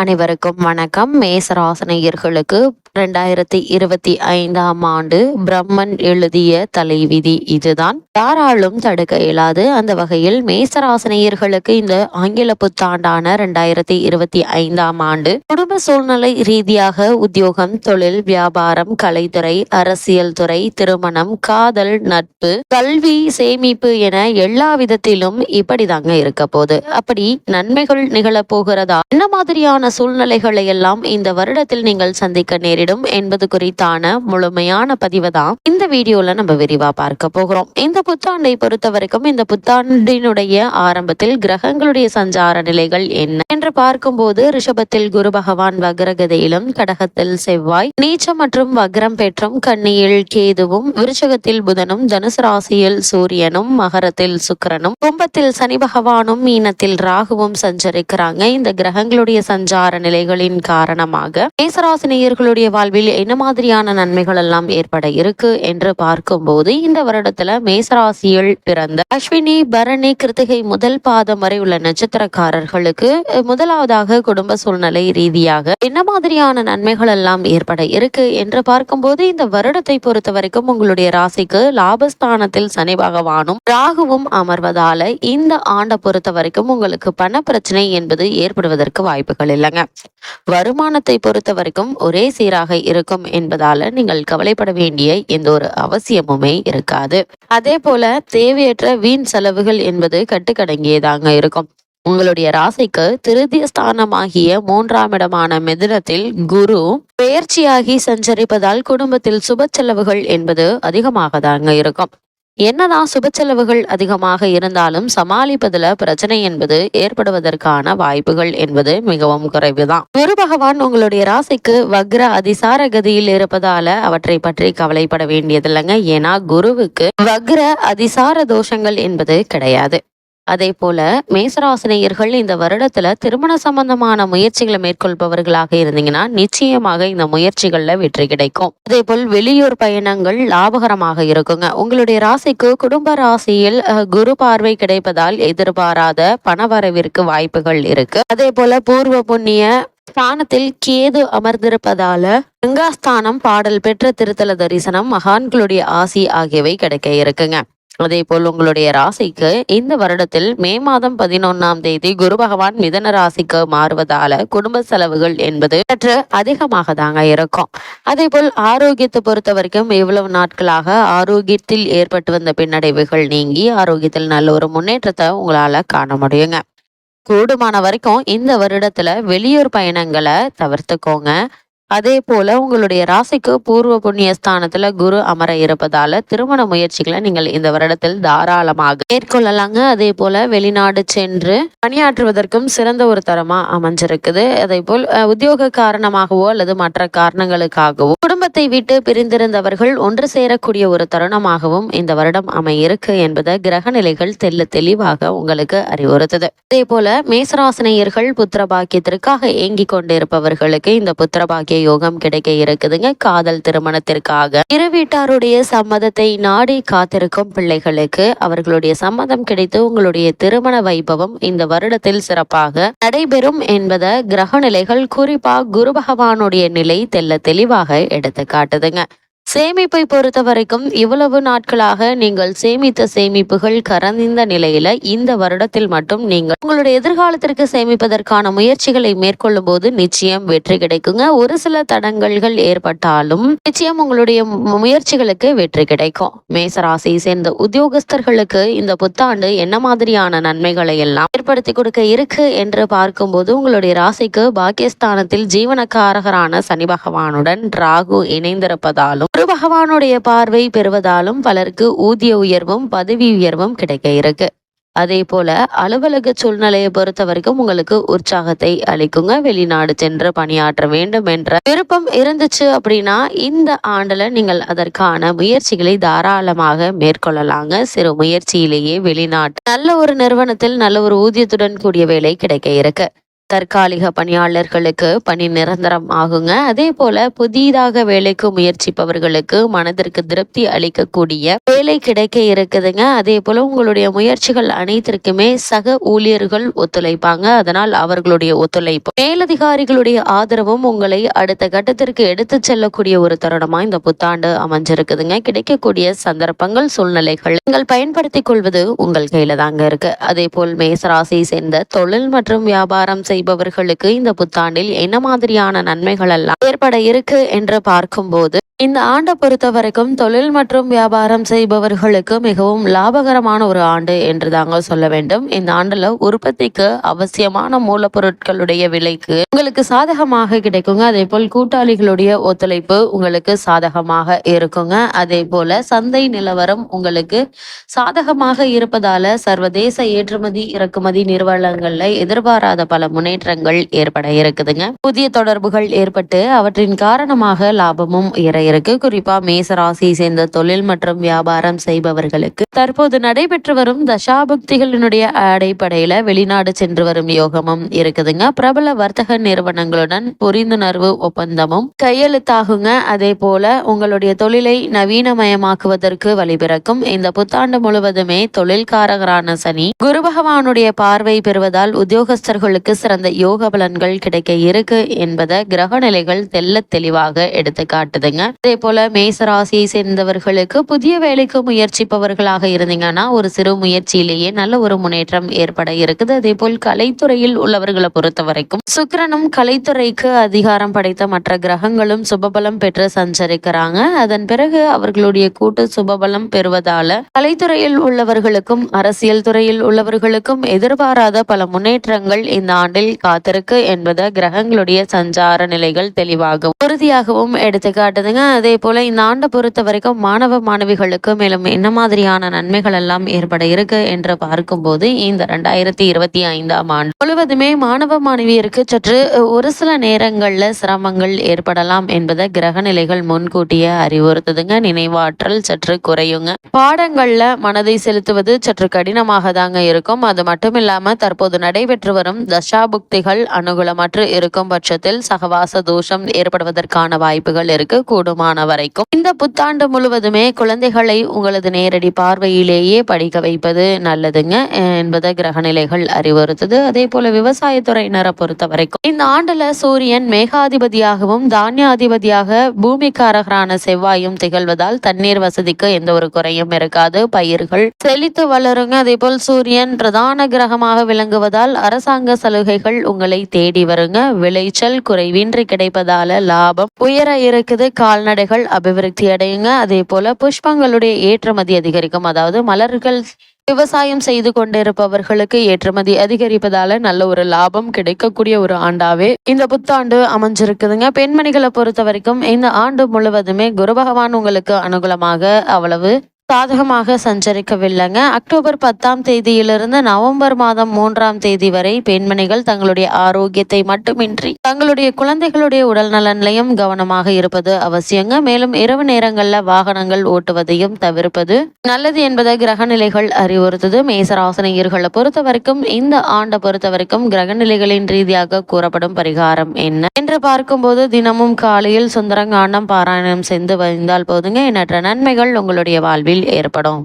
அனைவருக்கும் வணக்கம். மேசராசனையர்களுக்கு இரண்டாயிரத்தி இருபத்தி ஐந்தாம் ஆண்டு பிரம்மன் எழுதிய தலைவிதி இதுதான். யாராலும் தடுக்க இயலாது. அந்த வகையில் மேசராசனையர்களுக்கு இந்த ஆங்கில புத்தாண்டான இரண்டாயிரத்தி இருபத்தி ஐந்தாம் ஆண்டு குடும்ப சூழ்நிலை ரீதியாக உத்தியோகம் தொழில் வியாபாரம் கலைத்துறை அரசியல் துறை திருமணம் காதல் நட்பு கல்வி சேமிப்பு என எல்லா விதத்திலும் இப்படிதாங்க இருக்க போகுது. அப்படி நன்மைகள் நிகழப் போகிறதா? என்ன மாதிரியான சூழ்நிலைகளை எல்லாம் இந்த வருடத்தில் நீங்கள் சந்திக்க நேரிடும் என்பது குறித்தான முழுமையான பதிவை தான் இந்த வீடியோல நம்ம விரிவா பார்க்க போகிறோம். இந்த புத்தாண்டை பொறுத்த வரைக்கும் இந்த புத்தாண்டினுடைய ஆரம்பத்தில் கிரகங்களுடைய சஞ்சார நிலைகள் என்ன என்று பார்க்கும்போது ரிஷபத்தில் குரு பகவான் வக்ரகதையிலும் கடகத்தில் செவ்வாய் நீச்சம் மற்றும் வக்ரம் பெற்றும் கன்னியில் கேதுவும் விருச்சகத்தில் புதனும் தனுசு ராசியில் சூரியனும் மகரத்தில் சுக்கரனும் கும்பத்தில் சனி பகவானும் மீனத்தில் ராகுவும் சஞ்சரிக்கிறாங்க. இந்த கிரகங்களுடைய சஞ்சார நிலைகளின் காரணமாக மேசராசினியர்களுடைய வாழ்வில் என்ன மாதிரியான நன்மைகள் எல்லாம் ஏற்பட இருக்கு என்று பார்க்கும்போது இந்த வருடத்துல மேசராசியில் பிறந்த அஸ்வினி பரணி கிருத்திகை முதல் பாதம் வரை உள்ள நட்சத்திரக்காரர்களுக்கு முதலாவதாக குடும்ப சூழ்நிலை ரீதியாக என்ன மாதிரியான நன்மைகள் எல்லாம் ஏற்பட இருக்கு என்று பார்க்கும்போது இந்த வருடத்தை பொறுத்த வரைக்கும் உங்களுடைய ராசிக்கு லாபஸ்தானத்தில் சனி பகவானும் ராகுவும் அமர்வதால இந்த ஆண்டை பொறுத்த வரைக்கும் உங்களுக்கு பண பிரச்சனை என்பது ஏற்படுவதற்கு வாய்ப்புகள் இல்லைங்க. வருமானத்தை பொறுத்த வரைக்கும் ஒரே சீராக இருக்கும் என்பதால நீங்கள் கவலைப்பட வேண்டிய எந்த ஒரு அவசியமுமே இருக்காது. அதே போல தேவையற்ற வீண் செலவுகள் என்பது கட்டுக்கடங்கியதாங்க இருக்கும். உங்களுடைய ராசிக்கு திருதிய ஸ்தானமாகிய மூன்றாம் இடமான மிதுனத்தில் குரு பெயர்ச்சியாகி சஞ்சரிப்பதால் குடும்பத்தில் சுப செலவுகள் என்பது அதிகமாக தாங்க இருக்கும். என்னதான் சுப செலவுகள் அதிகமாக இருந்தாலும் சமாளிப்பதில் பிரச்சனை என்பது ஏற்படுவதற்கான வாய்ப்புகள் என்பது மிகவும் குறைவுதான். குரு பகவான் உங்களுடைய ராசிக்கு வக்ர அதிசார கதியில் இருப்பதால அவற்றை பற்றி கவலைப்பட வேண்டியதில்லைங்க. ஏன்னா குருவுக்கு வக்ர அதிசார தோஷங்கள் என்பது கிடையாது. அதே போல மேசராசினியர்கள் இந்த வருடத்துல திருமண சம்பந்தமான முயற்சிகளை மேற்கொள்பவர்களாக இருந்தீங்கன்னா நிச்சயமாக இந்த முயற்சிகள்ல வெற்றி கிடைக்கும். அதே போல் வெளியூர் பயணங்கள் லாபகரமாக இருக்குங்க. உங்களுடைய ராசிக்கு குடும்ப ராசியில் குரு பார்வை கிடைப்பதால் எதிர்பாராத பணவரவிற்கு வாய்ப்புகள் இருக்கு. அதே போல பூர்வ புண்ணிய ஸ்தானத்தில் கேது அமர்ந்திருப்பதால கங்காஸ்தானம் பாடல் பெற்ற திருத்தல தரிசனம் மகான்களுடைய ஆசி ஆகியவை கிடைக்க இருக்குங்க. அதே போல் உங்களுடைய ராசிக்கு இந்த வருடத்தில் மே மாதம் பதினொன்னாம் தேதி குரு பகவான் மிதன ராசிக்கு மாறுவதால குடும்ப செலவுகள் என்பது சற்று அதிகமாக தாங்க இருக்கும். அதே போல் ஆரோக்கியத்தை பொறுத்த வரைக்கும் இவ்வளவு நாட்களாக ஆரோக்கியத்தில் ஏற்பட்டு வந்த பின்னடைவுகள் நீங்கி ஆரோக்கியத்தில் நல்ல ஒரு முன்னேற்றத்தை உங்களால காண முடியுங்க. கூடுமான வரைக்கும் இந்த வருடத்துல வெளியூர் பயணங்களை தவிர்த்துக்கோங்க. அதே போல உங்களுடைய ராசிக்கு பூர்வ புண்ணிய ஸ்தானத்துல குரு அமர இருப்பதால திருமண முயற்சிகளை நீங்கள் இந்த வருடத்தில் தாராளமாக மேற்கொள்ளலாங்க. அதே போல வெளிநாடு சென்று பணியாற்றுவதற்கும் சிறந்த ஒரு தரமா அமைஞ்சிருக்குது. அதே போல் உத்தியோக காரணமாகவோ அல்லது மற்ற காரணங்களுக்காகவோ குடும்பத்தை விட்டு பிரிந்திருந்தவர்கள் ஒன்று சேரக்கூடிய ஒரு தருணமாகவும் இந்த வருடம் அமையிருக்கு என்பதை கிரக நிலைகள் தெல்ல தெளிவாக உங்களுக்கு அறிவுறுத்துது. அதே போல மேசராசினியர்கள் புத்திர பாக்கியத்திற்காக ஏங்கிக் கொண்டிருப்பவர்களுக்கு இந்த புத்திர யோகம் கிடைக்க இருக்குதுங்க. காதல் திருமணத்திற்காக. இரு வீட்டாருடைய சம்மதத்தை நாடி காத்திருக்கும் பிள்ளைகளுக்கு அவர்களுடைய சம்மதம் கிடைத்து உங்களுடைய திருமண வைபவம் இந்த வருடத்தில் சிறப்பாக நடைபெறும் என்பதை கிரக நிலைகள் குறிப்பா குரு பகவானுடைய நிலை தெல்ல தெளிவாக எடுத்து காட்டுதுங்க சேமிப்பை பொறுத்த வரைக்கும் இவ்வளவு நாட்களாக நீங்கள் சேமித்த சேமிப்புகள் கரந்திந்த நிலையில இந்த வருடத்தில் மட்டும் நீங்கள் உங்களுடைய எதிர்காலத்திற்கு சேமிப்பதற்கான முயற்சிகளை மேற்கொள்ளும் போது நிச்சயம் வெற்றி கிடைக்குங்க. ஒரு சில தடங்கல்கள் ஏற்பட்டாலும் நிச்சயம் உங்களுடைய முயற்சிகளுக்கு வெற்றி கிடைக்கும். மேசராசியை சேர்ந்த உத்தியோகஸ்தர்களுக்கு இந்த புத்தாண்டு என்ன மாதிரியான நன்மைகளை எல்லாம் ஏற்படுத்தி கொடுக்க இருக்கு என்று பார்க்கும்போது உங்களுடைய ராசிக்கு பாக்கியஸ்தானத்தில் ஜீவனக்காரகரான சனி பகவானுடன் ராகு இணைந்திருப்பதாலும் ஒரு பகவானுடைய பார்வை பெறுவதாலும் பலருக்கு ஊதிய உயர்வும் பதவி உயர்வும் கிடைக்க இருக்கு. அதே போல அலுவலக சூழ்நிலையை பொறுத்த வரைக்கும் உங்களுக்கு உற்சாகத்தை அளிக்குங்க. வெளிநாடு சென்று பணியாற்ற வேண்டும் என்ற விருப்பம் இருந்துச்சு அப்படின்னா இந்த ஆண்டுல நீங்கள் அதற்கான முயற்சிகளை தாராளமாக மேற்கொள்ளலாங்க. சிறு முயற்சியிலேயே வெளிநாட்டு நல்ல ஒரு நிறுவனத்தில் நல்ல ஒரு ஊதியத்துடன் கூடிய வேலை கிடைக்க இருக்கு. தற்காலிக பணியாளர்களுக்கு பணி நிரந்தரம் ஆகுங்க. அதே போல புதிதாக வேலைக்கு முயற்சிப்பவர்களுக்கு மனதிற்கு திருப்தி அளிக்கக்கூடிய வேலை கிடைக்க இருக்குதுங்க. அதே போல உங்களுடைய முயற்சிகள் அனைத்திற்குமே சக ஊழியர்கள் ஒத்துழைப்பாங்க. அதனால் அவர்களுடைய ஒத்துழைப்பு. மேலதிகாரிகளுடைய ஆதரவும் உங்களை அடுத்த கட்டத்திற்கு எடுத்து செல்லக்கூடிய ஒரு தருணமா இந்த புத்தாண்டு அமைஞ்சிருக்குதுங்க. கிடைக்கக்கூடிய சந்தர்ப்பங்கள் சூழ்நிலைகள் நீங்கள் பயன்படுத்திக் கொள்வது உங்கள் கையில தாங்க இருக்கு. அதே போல் மேசராசியை சேர்ந்த தொழில் மற்றும் வியாபாரம் செய்பவர்களுக்கு இந்த புத்தாண்டில் என்ன மாதிரியான நன்மைகள் எல்லாம் ஏற்பட இருக்கு என்று பார்க்கும்போது இந்த ஆண்டை பொறுத்த வரைக்கும் தொழில் மற்றும் வியாபாரம் செய்பவர்களுக்கு மிகவும் லாபகரமான ஒரு ஆண்டு என்று தாங்க சொல்ல வேண்டும். இந்த ஆண்டுல உற்பத்திக்கு அவசியமான மூலப்பொருட்களுடைய விலைக்கு உங்களுக்கு சாதகமாக கிடைக்குங்க. அதே போல் கூட்டாளிகளுடைய ஒத்துழைப்பு உங்களுக்கு சாதகமாக இருக்குங்க. அதே போல சந்தை நிலவரம் உங்களுக்கு சாதகமாக இருப்பதால சர்வதேச ஏற்றுமதி இறக்குமதி நிறுவனங்கள்ல எதிர்பாராத பல முன்னேற்றங்கள் ஏற்பட இருக்குதுங்க. புதிய தொடர்புகள் ஏற்பட்டு அவற்றின் காரணமாக லாபமும் உயர இருக்கு. குறிப்பா மேச ராசியை சேர்ந்த தொழில் மற்றும் வியாபாரம் செய்பவர்களுக்கு தற்போது நடைபெற்று வரும் தசாபக்திகளினுடைய அடிப்படையில வெளிநாடு சென்று வரும் யோகமும் இருக்குதுங்க. பிரபல வர்த்தக நிறுவனங்களுடன் புரிந்துணர்வு ஒப்பந்தமும் கையெழுத்தாகுங்க. அதே போல உங்களுடைய தொழிலை நவீனமயமாக்குவதற்கு வழிபிறக்கும் இந்த புத்தாண்டு முழுவதுமே தொழில்காரகரான சனி குரு பகவானுடைய பார்வை பெறுவதால் உத்தியோகஸ்தர்களுக்கு சிறந்த யோக பலன்கள் கிடைக்க இருக்கு என்பதை கிரக நிலைகள் தெல்ல தெளிவாக எடுத்து காட்டுதுங்க. அதே போல மேசராசியை சேர்ந்தவர்களுக்கு புதிய வேலைக்கு முயற்சிப்பவர்களாக இருந்தீங்கன்னா ஒரு சிறு முயற்சியிலேயே நல்ல ஒரு முன்னேற்றம் ஏற்பட இருக்குது. அதே போல் கலைத்துறையில் உள்ளவர்களை பொறுத்த வரைக்கும் சுக்கிரனும் கலைத்துறைக்கு அதிகாரம் படைத்த மற்ற கிரகங்களும் சுபபலம் பெற்று சஞ்சரிக்கிறாங்க. அதன் பிறகு அவர்களுடைய கூட்டு சுபபலம் பெறுவதால கலைத்துறையில் உள்ளவர்களுக்கும் அரசியல் துறையில் உள்ளவர்களுக்கும் எதிர்பாராத பல முன்னேற்றங்கள் இந்த ஆண்டில் காத்திருக்கு என்பதை கிரகங்களுடைய சஞ்சார நிலைகள் தெளிவாகவும் உறுதியாகவும் எடுத்து காட்டுதுங்க. அதே போல இந்த ஆண்டை பொறுத்த வரைக்கும் மாணவ மாணவிகளுக்கு மேலும் என்ன மாதிரியான நன்மைகள் எல்லாம் ஏற்பட இருக்கு என்று பார்க்கும்போது இந்த ரெண்டாயிரத்தி இருபத்தி ஐந்தாம் ஆண்டு முழுவதுமே மாணவ மாணவியருக்கு சற்று ஒரு சில நேரங்கள்ல சிரமங்கள் ஏற்படலாம் என்பதை கிரக நிலைகள் முன்கூட்டியே அறிவுறுத்துதுங்க. நினைவாற்றல் சற்று குறையுங்க. பாடங்கள்ல மனதை செலுத்துவது சற்று கடினமாக தாங்க இருக்கும். அது மட்டும் இல்லாம தற்போது நடைபெற்று வரும் தசாபுக்திகள் அனுகூலமற்று இருக்கும் பட்சத்தில் சகவாச தோஷம் ஏற்படுவதற்கான வாய்ப்புகள் இருக்கு. கூடுமான வரைக்கும் இந்த புத்தாண்டு முழுவதுமே குழந்தைகளை உங்களது நேரடி பார்வையிலேயே படிக்க வைப்பது நல்லதுங்க என்பதை கிரகநிலைகள் அறிவுறுத்துது. அதே போல விவசாயத்துறையினரை பொறுத்த வரைக்கும் இந்த ஆண்டுல சூரியன் மேகாதிபதியாகவும் தானியாதிபதியாக பூமிக்காரகரான செவ்வாயும் திகழ்வதால் தண்ணீர் வசதிக்கு எந்த ஒரு குறையும் இருக்காது. பயிர்கள் செழித்து வளருங்க. அதே போல் சூரியன் பிரதான கிரகமாக விளங்குவதால் அரசாங்க சலுகைகள் உங்களை தேடி வருங்க. விளைச்சல் குறைவின்றி கிடைப்பதால லாபம் உயர இருக்குது. கால்நடைகள் அபிவிருத்தி அடையுங்க. அதே போல புஷ்பங்களுடைய ஏற்றுமதி அதிகரிக்கும். அதாவது மலர்கள் விவசாயம் செய்து கொண்டிருப்பவர்களுக்கு ஏற்றுமதி அதிகரிப்பதால நல்ல ஒரு லாபம் கிடைக்கக்கூடிய ஒரு ஆண்டாவே இந்த புத்தாண்டு அமைஞ்சிருக்குதுங்க. பெண்மணிகளை பொறுத்த வரைக்கும் இந்த ஆண்டு முழுவதுமே குரு பகவான் உங்களுக்கு அனுகூலமாக அவ்வளவு சாதகமாக சஞ்சரிக்கவில்லைங்க. அக்டோபர் பத்தாம் தேதியிலிருந்து நவம்பர் மாதம் மூன்றாம் தேதி வரை பெண்மணிகள் தங்களுடைய ஆரோக்கியத்தை மட்டுமின்றி தங்களுடைய குழந்தைகளுடைய உடல் நலன்லையும் கவனமாக இருப்பது அவசியங்க. மேலும் இரவு நேரங்கள்ல வாகனங்கள் ஓட்டுவதையும் தவிர்ப்பது நல்லது என்பதை கிரகநிலைகள் அறிவுறுத்தது. மேசராசனையர்களை பொறுத்த வரைக்கும் இந்த ஆண்டை பொறுத்த வரைக்கும் கிரகநிலைகளின் ரீதியாக கூறப்படும் பரிகாரம் என்ன என்று பார்க்கும்போது தினமும் காலையில் சுந்தரங்காண்டம் பாராயணம் செய்து வந்தால் போதுங்க. எண்ணற்ற நன்மைகள் உங்களுடைய வாழ்வில் ஏற்படும்.